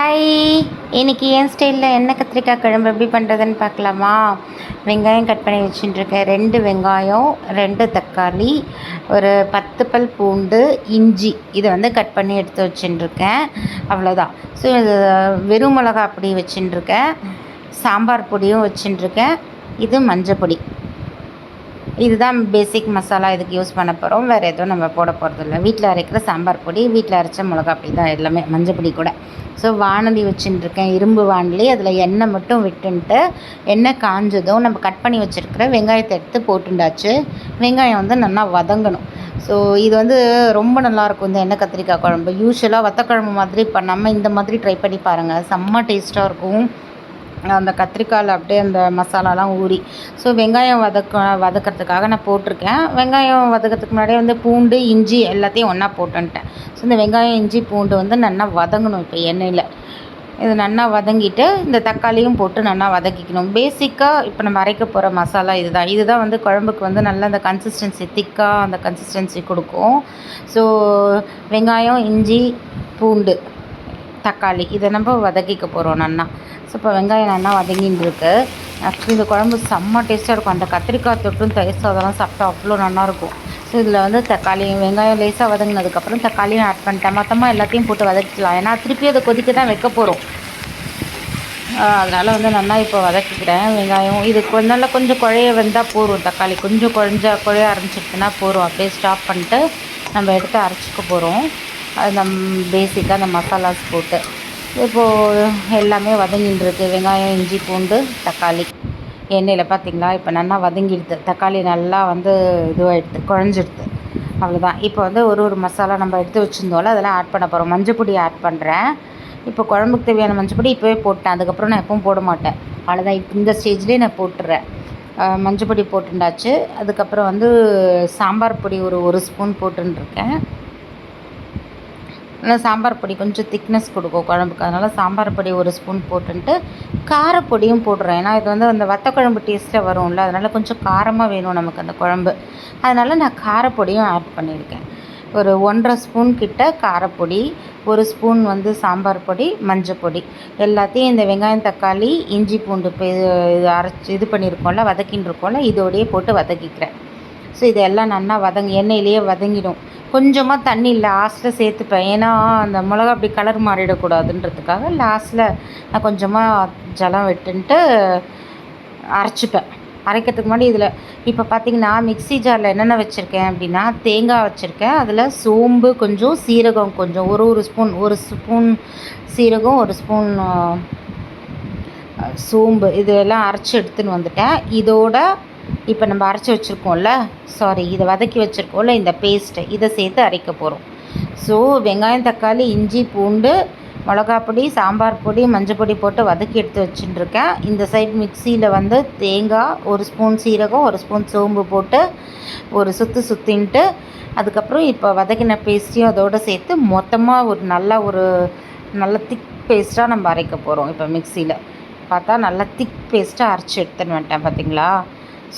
Hi இன்றைக்கி என் ஸ்டைலில் என்ன கத்திரிக்காய் குழம்பு எப்படி பண்ணுறதுன்னு பார்க்கலாமா? வெங்காயம் கட் பண்ணி வச்சுட்டுருக்கேன். ரெண்டு வெங்காயம் ரெண்டு தக்காளி ஒரு பத்து பல் பூண்டு இஞ்சி. இதை வந்து கட் பண்ணி எடுத்து வச்சுட்டுருக்கேன். அவ்வளோதான் ஸோ இது வெறும் மிளகா அப்படி வச்சுட்டுருக்கேன். சாம்பார் பொடியும் வச்சுட்டுருக்கேன். இது மஞ்சள் பொடி. இதுதான் பேசிக் மசாலா இதுக்கு யூஸ் பண்ண போகிறோம் வேறு எதுவும் நம்ம போட போகிறதில்ல வீட்டில் அரைக்கிற சாம்பார் பொடி வீட்டில் அரைச்ச மிளகா பொடி தான் எல்லாமே மஞ்சள் பொடி கூட. ஸோ வானொலி வச்சுட்டுருக்கேன் இரும்பு வானொலி. அதில் எண்ணெய் மட்டும் விட்டுன்ட்டு எண்ணெய் காஞ்சதும் நம்ம கட் பண்ணி வச்சுருக்கிற வெங்காயத்தை எடுத்து போட்டுண்டாச்சு. வெங்காயம் வந்து நல்லா வதங்கணும். ஸோ இது வந்து ரொம்ப நல்லாயிருக்கும் இந்த எண்ணெய் கத்திரிக்காய் குழம்பு. யூஸ்வலாக வத்தக்குழம்பு மாதிரி பண்ணாமல் இந்த மாதிரி ட்ரை பண்ணி பாருங்கள் செம்ம டேஸ்ட்டாக இருக்கும். அந்த கத்திரிக்காயில் அப்படியே அந்த மசாலாலாம் ஊறி. ஸோ வெங்காயம் வதக்க வதக்கிறதுக்காக நான் போட்டிருக்கேன். வெங்காயம் வதக்கிறதுக்கு முன்னாடியே வந்து பூண்டு இஞ்சி எல்லாத்தையும் ஒன்றா போட்டுன்ட்டேன். ஸோ இந்த வெங்காயம் இஞ்சி பூண்டு வந்து நல்லா வதங்கணும் இப்போ எண்ணெயில். இது நல்லா வதங்கிட்டு இந்த தக்காளியும் போட்டு நல்லா வதக்கிக்கணும். பேசிக்காக இப்போ நம்ம அரைக்க போகிற மசாலா இதுதான். இதுதான் வந்து குழம்புக்கு வந்து நல்ல அந்த கன்சிஸ்டன்சி திக்காக அந்த கன்சிஸ்டன்சி கொடுக்கும். ஸோ வெங்காயம் இஞ்சி பூண்டு தக்காளி இதை நம்ம வதக்கிக்க போகிறோம் நல்லா ஸோ இப்போ வெங்காயம் நல்லா வதங்கின்னு இருக்கு ஆக்சுவலி இந்த குழம்பு செம்ம டேஸ்ட்டாக இருக்கும். அந்த கத்திரிக்காய் தொட்டும் தயிர் சாதம்லாம் சாப்பிட்டா அவ்வளோ நல்லாயிருக்கும் ஸோ இதில் வந்து தக்காளி வெங்காயம் லேசாக வதங்கினதுக்கப்புறம் தக்காளியும் ஆட் பண்ணிட்டேன். மொத்தமாக எல்லாத்தையும் போட்டு வதக்கிக்கலாம். ஏன்னா திருப்பி அதை கொதிக்க தான் வைக்க போகிறோம் அதனால் வந்து நல்லா இப்போ வதக்கிக்கிறேன். வெங்காயம் இது கொஞ்ச நல்லா கொஞ்சம் குழைய வந்தால் போதும். தக்காளி கொஞ்சம் குழஞ்ச குழைய ஆரம்பிச்சிருச்சுன்னா போதும். அப்படியே ஸ்டாப் பண்ணிட்டு நம்ம எடுத்து அரைச்சிக்க போகிறோம் அது நம் பேசிக்காக அந்த மசாலாஸ் போட்டு. இப்போது எல்லாமே வதங்கின்னு இருக்கு வெங்காயம் இஞ்சி பூண்டு தக்காளி. எண்ணெயில் பார்த்தீங்களா? இப்போ நல்லா வதங்கிடுது. தக்காளி நல்லா வந்து இதுவாகிடுது குழஞ்சிடுது. அவ்வளோதான். இப்போ வந்து ஒரு ஒரு மசாலா நம்ம எடுத்து வச்சுருந்தோம்ல அதெல்லாம் ஆட் பண்ண போகிறோம் மஞ்சள் பொடி ஆட் பண்ணுறேன். இப்போ குழம்புக்கு தேவையான மஞ்சள் பொடி இப்போவே போட்டேன். அதுக்கப்புறம் நான் எப்பவும் போட மாட்டேன். அவ்வளோதான். இப்போ இந்த ஸ்டேஜ்லேயே நான் போட்டுறேன். மஞ்சள் பொடி போட்டுண்டாச்சு. அதுக்கப்புறம் வந்து சாம்பார் பொடி ஒரு ஒரு ஸ்பூன் போட்டுருக்கேன் நல்லா சாம்பார் பொடி கொஞ்சம் திக்னஸ் கொடுக்கும் குழம்புக்கு. அதனால் சாம்பார் பொடி ஒரு ஸ்பூன் போட்டுன்ட்டு காரப்பொடியும் போடுறேன். ஏன்னா இது வந்து அந்த வத்தக்குழம்பு டேஸ்ட்டில் வரும்ல அதனால் கொஞ்சம் காரமாக வேணும் நமக்கு அந்த குழம்பு. அதனால் நான் காரப்பொடியும் ஆட் பண்ணியிருக்கேன். ஒரு ஒன்றரை ஸ்பூன் கிட்ட காரப்பொடி ஒரு ஸ்பூன் வந்து சாம்பார் பொடி மஞ்சள் பொடி. எல்லாத்தையும் இந்த வெங்காயம் தக்காளி இஞ்சி பூண்டு இது அரைச்சி இது பண்ணியிருக்கோம்ல வதக்கின்னு இருக்கோம்ல இதோடையே போட்டு வதக்கிக்கிறேன். ஸோ இதெல்லாம் நல்லா வதங்கி எண்ணெயிலேயே வதங்கிடும். கொஞ்சமாக தண்ணி லாஸ்ட்டில் சேர்த்துப்பேன். ஏன்னா அந்த மிளகா அப்படி கலர் மாறிடக்கூடாதுன்றதுக்காக லாஸ்ட்டில் நான் கொஞ்சமாக ஜலம் விட்டுன்ட்டு அரைச்சிப்பேன். அரைக்கிறதுக்கு முன்னாடி இதில் இப்போ பார்த்தீங்கன்னா மிக்ஸி ஜாரில் என்னென்ன வச்சுருக்கேன் அப்படின்னா தேங்காய் வச்சுருக்கேன். அதில் சோம்பு கொஞ்சம் சீரகம் கொஞ்சம் ஒரு ஒரு ஸ்பூன் ஒரு ஸ்பூன் சீரகம் ஒரு ஸ்பூன் சோம்பு இதெல்லாம் அரைச்சி எடுத்துன்னு வந்துட்டேன். இதோட இப்போ நம்ம அரைச்சி வச்சுருக்கோம்ல? சாரி இதை வதக்கி வச்சுருக்கோம்ல இந்த பேஸ்ட்டை இதை சேர்த்து அரைக்க போகிறோம் ஸோ வெங்காயம் தக்காளி இஞ்சி பூண்டு மிளகா பொடி சாம்பார் பொடி மஞ்சள் பொடி போட்டு வதக்கி எடுத்து வச்சுட்டுருக்கேன். இந்த சைட் மிக்சியில் வந்து தேங்காய் ஒரு ஸ்பூன் சீரகம் ஒரு ஸ்பூன் சோம்பு போட்டு ஒரு சுற்று சுற்றின்ட்டு அதுக்கப்புறம் இப்போ வதக்கின பேஸ்ட்டையும் அதோடு சேர்த்து மொத்தமாக ஒரு நல்ல ஒரு நல்ல திக் பேஸ்ட்டாக நம்ம அரைக்க போகிறோம் இப்போ மிக்சியில் பார்த்தா நல்லா திக் பேஸ்ட்டாக அரைச்சி எடுத்துன்னு வந்துட்டேன் பார்த்தீங்களா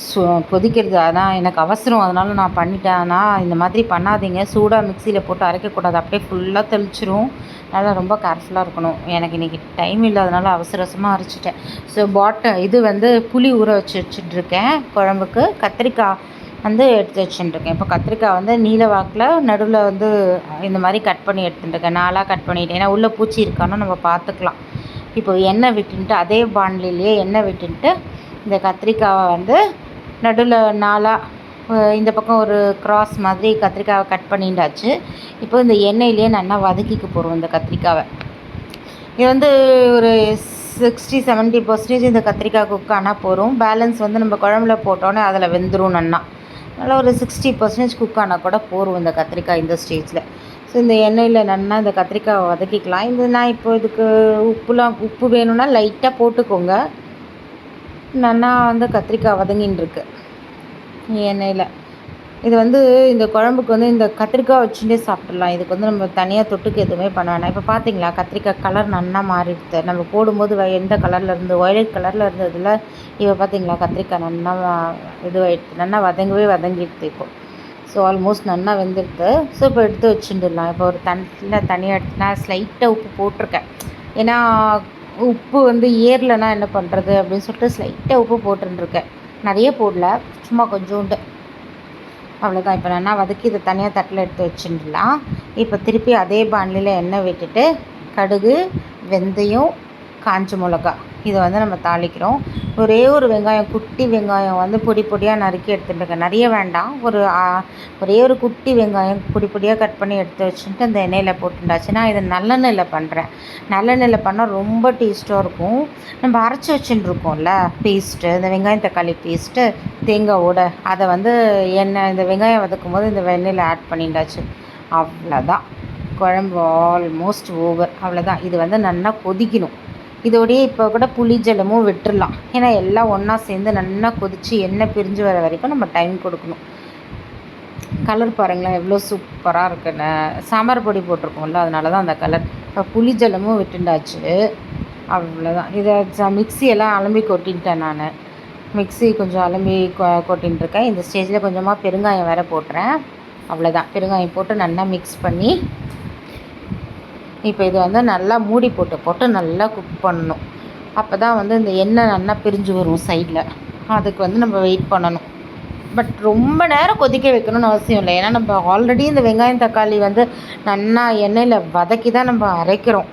சு கொதிக்கிறது. அதான் எனக்கு அவசரம். அதனால் நான் பண்ணிட்டேன். ஆனால் இந்த மாதிரி பண்ணாதீங்க. சூடாக மிக்சியில் போட்டு அரைக்கக்கூடாது. அப்படியே ஃபுல்லாக தெளிச்சிரும். அதனால் ரொம்ப கேர்ஃபுல்லாக இருக்கணும். எனக்கு இன்றைக்கி டைம் இல்லாதனால அவசர அவசரமாக அரைச்சிட்டேன். ஸோ பாட்ட இது வந்து புளி ஊற வச்சு வச்சுட்ருக்கேன் குழம்புக்கு கத்திரிக்காய் வந்து எடுத்து வச்சுட்டுருக்கேன். இப்போ கத்திரிக்காய் வந்து நீல வாக்கில் நடுவில் வந்து இந்த மாதிரி கட் பண்ணி எடுத்துட்டுருக்கேன். நாளாக கட் பண்ணிட்டேன். ஏன்னா உள்ளே பூச்சி இருக்கான்னு நம்ம பார்த்துக்கலாம் இப்போ எண்ணெய் விட்டுன்ட்டு அதே பாண்டிலேயே எண்ணெய் விட்டுன்ட்டு இந்த கத்திரிக்காவை வந்து நடுவில் நாலாக இந்த பக்கம் ஒரு கிராஸ் மாதிரி கத்திரிக்காவை கட் பண்ணிட்டாச்சு. இப்போ இந்த எண்ணெயிலே நல்லா வதக்கிக்க போகிறோம் இந்த கத்திரிக்காவை. இது வந்து ஒரு சிக்ஸ்டி செவன்ட்டி பர்சன்டேஜ் இந்த கத்திரிக்காய் குக் ஆனால் போகிறோம் பேலன்ஸ் வந்து நம்ம குழம்புல போட்டோன்னே அதில் வெந்துடும் நன்னா நல்லா ஒரு சிக்ஸ்டி பர்சன்டேஜ் குக் ஆனால் கூட போகும் இந்த கத்திரிக்காய் இந்த ஸ்டேஜில் ஸோ இந்த எண்ணெயில் நல்லா இந்த கத்திரிக்காவை வதக்கிக்கலாம். இது நான் இப்போ இதுக்கு உப்புலாம் உப்பு வேணும்னா லைட்டாக போட்டுக்கோங்க. நல்லா வந்து கத்திரிக்காய் வதங்கின்னு இருக்கு எண்ணெயில். இது வந்து இந்த குழம்புக்கு வந்து இந்த கத்திரிக்காய் வச்சுட்டே சாப்பிட்றலாம் இதுக்கு வந்து நம்ம தனியாக தொட்டுக்கு எதுவுமே பண்ண வேணாம். இப்போ பார்த்தீங்களா கத்திரிக்காய் கலர் நல்லா மாறிடுது. நம்ம போடும்போது எந்த கலரில் இருந்து ஒயலட் கலரில் இருந்ததில் இப்போ பார்த்தீங்களா கத்திரிக்காய் நல்லா இதுவாகிடுது நல்லா வதங்கவே வதங்கிடுது இப்போ. ஸோ ஆல்மோஸ்ட் நல்லா வெந்துடுது. ஸோ இப்போ எடுத்து வச்சுட்டுலாம் இப்போ ஒரு தண்ணியில் தனியாக எடுத்து நான் ஸ்லைட்டாக உப்பு போட்டிருக்கேன். ஏன்னா உப்பு வந்து ஏறலைன்னா என்ன பண்ணுறது அப்படின்னு சொல்லிட்டு ஸ்லைட்டாக உப்பு போட்டுருக்கேன் நிறைய போடல சும்மா கொஞ்சோண்டு. அவ்வளோதான் இப்போ நான் வதக்கி இதை தனியாக தட்டில் எடுத்து வச்சுடலாம். இப்போ திருப்பி அதே பாண்டியில் எண்ணெய் விட்டுட்டு கடுகு வெந்தயம் காஞ்ச மிளகா இதை வந்து நம்ம தாளிக்கிறோம். ஒரே ஒரு வெங்காயம் குட்டி வெங்காயம் வந்து பொடி பொடியாக நறுக்கி எடுத்துட்டுருக்கேன். நிறைய வேண்டாம். ஒரு ஒரே ஒரு குட்டி வெங்காயம் பொடி பொடியாக கட் பண்ணி எடுத்து வச்சுட்டு அந்த எண்ணெயில் போட்டுண்டாச்சு நான் இதை நல்லெண்ணெயில் பண்ணுறேன் நல்லெண்ணெயில் பண்ணால் ரொம்ப டேஸ்ட்டாக இருக்கும். நம்ம அரைச்சி வச்சுட்டுருக்கோம்ல பேஸ்ட்டு இந்த வெங்காயம் தக்காளி பேஸ்ட்டு தேங்காவோட அதை வந்து எண்ணெய் இந்த வெங்காயம் வதக்கும் போது இந்த வெண்ணெயில் ஆட் பண்ணிட்டாச்சு. அவ்வளோதான் குழம்பு ஆல்மோஸ்ட் ஓவர் அவ்வளோதான் இது வந்து நல்லா கொதிக்கணும். இதோடையே இப்போ கூட புளி ஜலமும் விட்டுடலாம் ஏன்னா எல்லாம் ஒன்றா சேர்ந்து நல்லா கொதித்து எண்ணெய் பிரிஞ்சு வர வரைக்கும் நம்ம டைம் கொடுக்கணும். கலர் பாருங்களேன் எவ்வளோ சூப்பராக இருக்குன்னு சாம்பார் பொடி போட்டிருக்கோம்ல அதனால தான் அந்த கலர் இப்போ புளி ஜலமும் விட்டுண்டாச்சு. அவ்வளோதான் இதை மிக்சியெல்லாம் அலம்பி கொட்டின்ட்டேன் நான். மிக்சி கொஞ்சம் அலம்பி கொ கொட்டின்ட்டுருக்கேன் இந்த ஸ்டேஜில் கொஞ்சமாக பெருங்காயம் வேறு போட்டுறேன். அவ்வளோதான் பெருங்காயம் போட்டு நல்லா மிக்ஸ் பண்ணி இப்போ இது வந்து நல்லா மூடி போட்டு போட்டு நல்லா குக் பண்ணணும். அப்போ தான் வந்து இந்த எண்ணெய் நல்லா பிரிஞ்சு வரும் சைடில் அதுக்கு வந்து நம்ம வெயிட் பண்ணணும். பட் ரொம்ப நேரம் கொதிக்க வைக்கணும்னு அவசியம் இல்லை. ஏன்னா நம்ம ஆல்ரெடி இந்த வெங்காயம் தக்காளி வந்து நல்லா எண்ணெயில் வதக்கி தான் நம்ம அரைக்கிறோம்.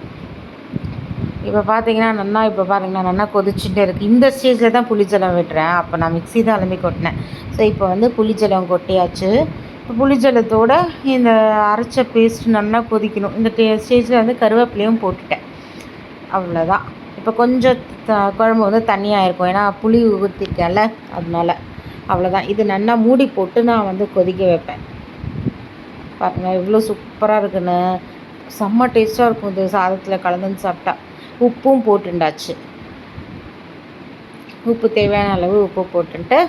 இப்போ பார்த்தீங்கன்னா நல்லா இப்போ பாருங்கன்னா நல்லா கொதிச்சுட்டே இருக்குது இந்த ஸ்டேஜில் தான் புளிச்சலம் விட்டுறேன். அப்போ நான் மிக்ஸி தான் அலம்பி கொட்டினேன். ஸோ இப்போ வந்து புளிச்சலம் கொட்டியாச்சு. புளிஜலத்தோடு இந்த அரைச்ச பேஸ்ட் நல்லா கொதிக்கணும். இந்த டே ஸ்டேஜில் வந்து கருவேப்பிலையும் போட்டுட்டேன். அவ்வளோதான் இப்போ கொஞ்சம் த குழம்பு வந்து தண்ணியாக இருக்கும். ஏன்னா புளி ஊற்றிருக்கேன்ல அதனால அவ்வளோதான் இது நல்லா மூடி போட்டு நான் வந்து கொதிக்க வைப்பேன். பாருங்கள் இவ்வளோ சூப்பராக இருக்குன்னு. செம்ம டேஸ்ட்டாக இருக்கும் இது சாதத்தில் கலந்துன்னு சாப்பிட்டா. உப்பும் போட்டுண்டாச்சு. உப்பு தேவையான அளவு உப்பு போட்டுன்ட்டு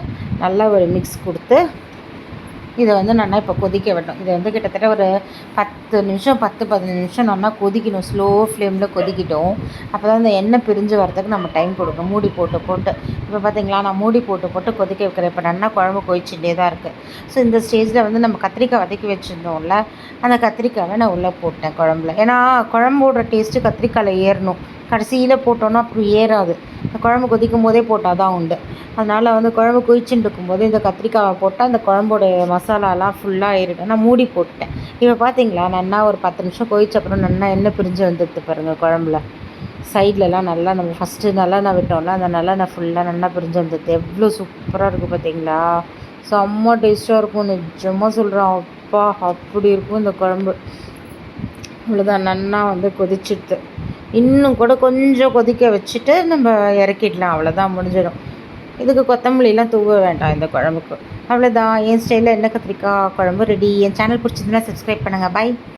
நல்லா ஒரு மிக்ஸ் கொடுத்து இதை வந்து நல்லா இப்போ கொதிக்க விடணும் இதை வந்து கிட்டத்தட்ட ஒரு பத்து நிமிஷம் பத்து பதினஞ்சு நிமிஷம் நல்லா கொதிக்கணும்? ஸ்லோ ஃப்ளேமில் கொதிக்கிட்டோம். அப்போ தான் இந்த எண்ணெய் பிரிஞ்சு வரதுக்கு நம்ம டைம் கொடுக்கணும் மூடி போட்டு போட்டு. இப்போ பார்த்தீங்களா நான் மூடி போட்டு போட்டு கொதிக்க வைக்கிறேன். இப்போ நல்லா குழம்பு கொதிச்சுட்டே தான் இருக்குது ஸோ இந்த ஸ்டேஜில் வந்து நம்ம கத்திரிக்காய் வதக்கி வச்சுருந்தோம்ல அந்த கத்திரிக்காவை நான் உள்ளே போட்டேன் குழம்புல. ஏன்னா குழம்போட டேஸ்ட்டு கத்திரிக்காயில் ஏறணும். கடைசியில் போட்டோன்னா அப்புறம் ஏறாது. இந்த குழம்பு கொதிக்கும் போதே போட்டால் தான் உண்டு. அதனால் வந்து குழம்பு கொதிச்சுட்டு இருக்கும்போது இந்த கத்திரிக்காவை போட்டால் அந்த குழம்போட மசாலாலாம் ஃபுல்லாக ஏறிடும் நான் மூடி போட்டுட்டேன். இப்போ பார்த்தீங்களா நல்லா ஒரு பத்து நிமிஷம் கொதிச்ச அப்புறம் நல்லா எண்ணெய் பிரிஞ்சு வந்துடுது பாருங்கள் குழம்புல. சைட்லலாம் நல்லா நம்ம ஃபஸ்ட்டு நல்லெண்ணெய் விட்டோம்ல அந்த நல்லெண்ணெய் ஃபுல்லாக நல்லா பிரிஞ்சு வந்துடுது. எவ்வளோ சூப்பராக இருக்குது பார்த்தீங்களா செம்ம டேஸ்ட்டாக இருக்கும். நிஜமாக சொல்கிறேன் அப்பா அப்படி இருக்கும் இந்த குழம்பு. இவ்வளோதான் நல்லா வந்து கொதிச்சிடுது. இன்னும் கூட கொஞ்சம் கொதிக்க வச்சுட்டு நம்ம இறக்கிடலாம். அவ்வளோதான் முடிஞ்சிடும். இதுக்கு கொத்தமல்லிலாம் தூவ வேண்டாம் இந்த குழம்புக்கு. அவ்வளோதான் என் ஸ்டைலில் எண்ணெய் கத்திரிக்காய் குழம்பு ரெடி என் சேனல் பிடிச்சிருந்தா சப்ஸ்கிரைப் பண்ணுங்கள் பாய்